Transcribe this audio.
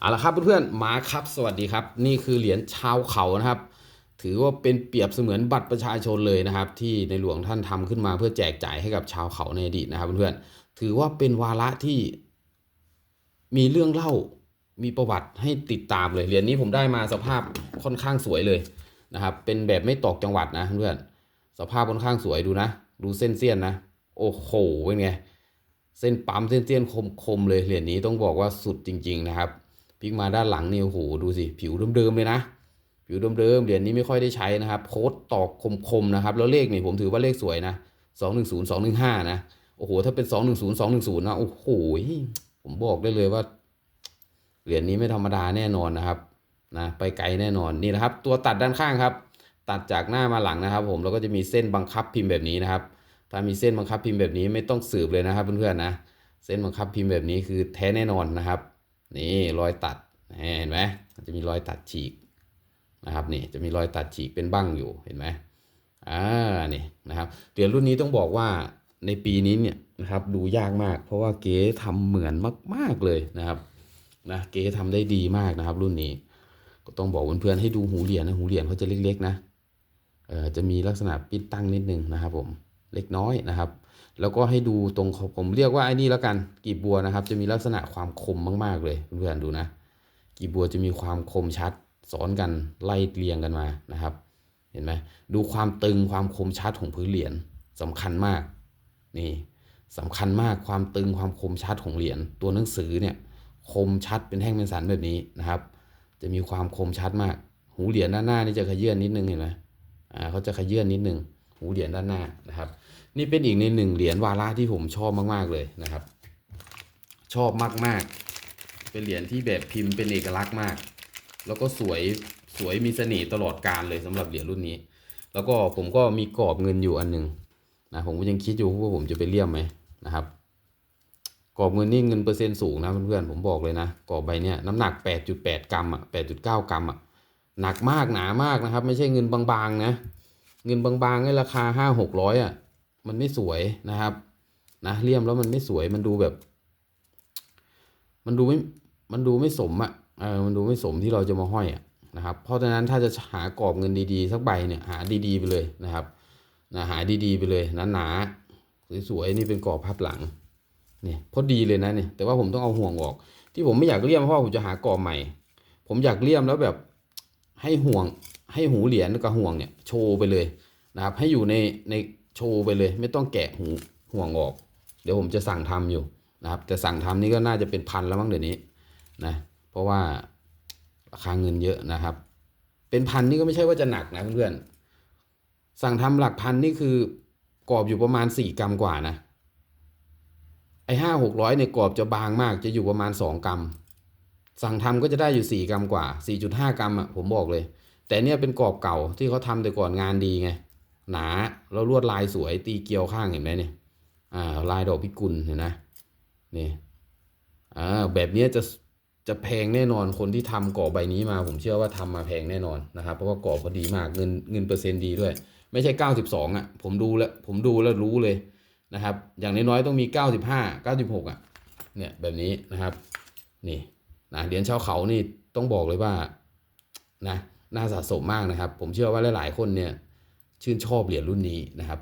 เอาละครับเพื่อนๆมาครับสวัสดีครับ นี่คือเหรียญชาวเขานะครับ ถือว่าเป็นเปรียบเสมือนบัตรประชาชนเลยนะครับ ที่ในหลวงท่านทำขึ้นมาเพื่อแจกจ่ายให้กับชาวเขาในอดีตนะครับเพื่อนๆถือว่าเป็นวาระที่มีเรื่องเล่ามีประวัติให้ติดตามเลยเหรียญนี้ผมได้มาสภาพค่อนข้างสวยเลยนะครับ เป็นแบบไม่ตกจังหวัดนะเพื่อนสภาพค่อนข้างสวยดูนะ ดูเส้นเสี้ยนนะ โอ้โหเป็นไงเส้นปั๊มเส้นเตี้ยนคมคมๆเลยเหรียญนี้ต้องบอกว่าสุดจริง ๆ นะครับ พลิกมาด้านหลังนี่โอ้โหดูสิ ผิวเดิมๆเลยนะ ผิวเดิมๆเหรียญนี้ไม่ค่อยได้ใช้นะครับ โค้ดตอกคมๆนะครับ แล้วเลขนี่ผมถือว่าเลขสวยนะสองหนึ่งศูนย์สองหนึ่งห้านะ โอ้โห ถ้าเป็นสองหนึ่งศูนย์สองหนึ่งศูนย์นะ โอ้โห ผมบอกได้เลยว่า เหรียญนี้ไม่ธรรมดาแน่นอนนะครับนะไปไกลแน่นอนนี่นะครับ ตัวตัดด้านข้างครับ ตัดจากหน้ามาหลังนะครับ ผมแล้วก็จะมีเส้นบังคับพิมพ์แบบนี้นะครับ ถ้ามีเส้นบังคับพิมพ์แบบนี้ไม่ต้องสืบเลยนะครับเพื่อนๆนะ เส้นบังคับพิมพ์แบบนี้คือแท้แน่นอนนะครับ นี่รอยตัดเห็นไหมจะมีรอยตัดฉีกนะครับนี่จะมีรอยตัดฉีกเป็นบ้างอยู่เห็นไหมอ่านี่นะครับเหรียญรุ่นนี้ต้องบอกว่าในปีนี้เนี่ยนะครับดูยากมาก เพราะว่าเก๋ทำเหมือนมาก ๆเลยนะครับนะเก๋ทำได้ดีมากนะครับ รุ่นนี้ ก็ต้องบอกเพื่อนๆให้ดูหูเหรียญนะหูเหรียญเขาจะเล็กๆนะเออจะมีลักษณะปิ้นตั้งนิดนึงนะครับผม เล็กน้อยนะครับ แล้วก็ให้ดูตรงผมเรียกว่าไอ้นี่แล้วกันกีบบัวนะครับ จะมีลักษณะความคมมากๆเลยเพื่อนๆดูนะกีบบัวจะมีความคมชัดซ้อนกันไล่เรียงกันมานะครับ เห็นไหมดูความตึงความคมชัดของพื้นเหรียญสำคัญมากนี่สำคัญมากความตึงความคมชัดของเหรียญตัวหนังสือเนี่ยคมชัดเป็นแท่งเป็นสันแบบนี้นะครับ จะมีความคมชัดมาก หูเหรียญด้านหน้านี่จะขยื่นนิดนึงเห็นไหมอ่าเขาจะขยื่นนิดนึง หูเหรียญด้านหน้านะครับ นี่เป็นอีกในหนึ่งเหรียญวาระที่ผมชอบมากๆเลยนะครับ ชอบมากๆ เป็นเหรียญที่แบบพิมพ์เป็นเอกลักษณ์มาก แล้วก็สวยสวยมีเสน่ห์ตลอดการเลยสำหรับเหรียญรุ่นนี้ แล้วก็ผมก็มีกรอบเงินอยู่อันหนึ่งนะผมก็ยังคิดอยู่ว่าผมจะไปเลี่ยมไหมนะครับกรอบเงินนี่เงินเปอร์เซ็นต์สูงนะเพื่อนๆผมบอกเลยนะกรอบใบเนี้ยน้ำหนัก 8.8 กรัมอะ8.9 กรัมอะหนักมากหนามากนะครับ ไม่ใช่เงินบางๆนะ เงินบางๆให้ราคาห้าหกร้อยอะ มันไม่สวยนะครับ นะเลี่ยมแล้วมันไม่สวยมันดูแบบ มันดูไม่มันดูไม่สมอะเออมันดูไม่สมที่เราจะมาห้อยอะนะครับ เพราะฉะนั้นถ้าจะหากรอบเงินดีๆ สักใบเนี่ยหาดีๆไปเลยนะครับนะหาดีๆไปเลยหนาๆสวยๆนี่เป็นกรอบพับหลังเนี่ยพอดีเลยนะเนี่ยแต่ว่าผมต้องเอาห่วงออก ที่ผมไม่อยากเลี่ยมเพราะผมจะหากรอบใหม่ ผมอยากเลี่ยมแล้วแบบให้ห่วง ให้หูเหรียญกับห่วงเนี่ยโชว์ไปเลยนะครับ ให้อยู่ในในโชว์ไปเลย ไม่ต้องแกะหูห่วงออก เดี๋ยวผมจะสั่งทำอยู่นะครับ แต่สั่งทำนี่ก็น่าจะเป็นพันแล้วมั้งเดี๋ยวนี้นะเพราะว่าราคาเงินเยอะนะครับ เป็นพันนี่ก็ไม่ใช่ว่าจะหนักนะเพื่อนๆสั่งทำหลักพันนี่คือกรอบอยู่ประมาณสี่กรัมกว่านะไอ้ห้าหกร้อยเนี่ยกรอบจะบางมากจะอยู่ประมาณสองกรัมสั่งทำก็จะได้อยู่สี่กรัมกว่าสี่จุดห้ากรัมอะผมบอกเลย แต่เนี่ยเป็นกรอบเก่าที่เขาทำแต่ก่อนงานดีไง หนาแล้วลวดลายสวยตีเกลียวข้างเห็นไหมเนี่ยอ่าลายดอกพิกุลเห็นนะนี่อ่าแบบนี้จะจะแพงแน่นอนคนที่ทำกรอบใบนี้มา ผมเชื่อว่าทำมาแพงแน่นอนนะครับ เพราะว่ากรอบเขาดีมากเงินเงินเปอร์เซ็นต์ดีด้วย ไม่ใช่เก้าสิบสองอะผมดูแล้วผมดูแล้วรู้เลยนะครับ อย่างน้อยๆต้องมีเก้าสิบห้าเก้าสิบหกอะเนี่ยแบบนี้นะครับนี่นะเหรียญชาวเขานี่ต้องบอกเลยว่านะ น่าสะสมมากนะครับ ผมเชื่อว่าหลาย ๆ คนเนี่ยชื่นชอบเหรียญรุ่นนี้นะครับ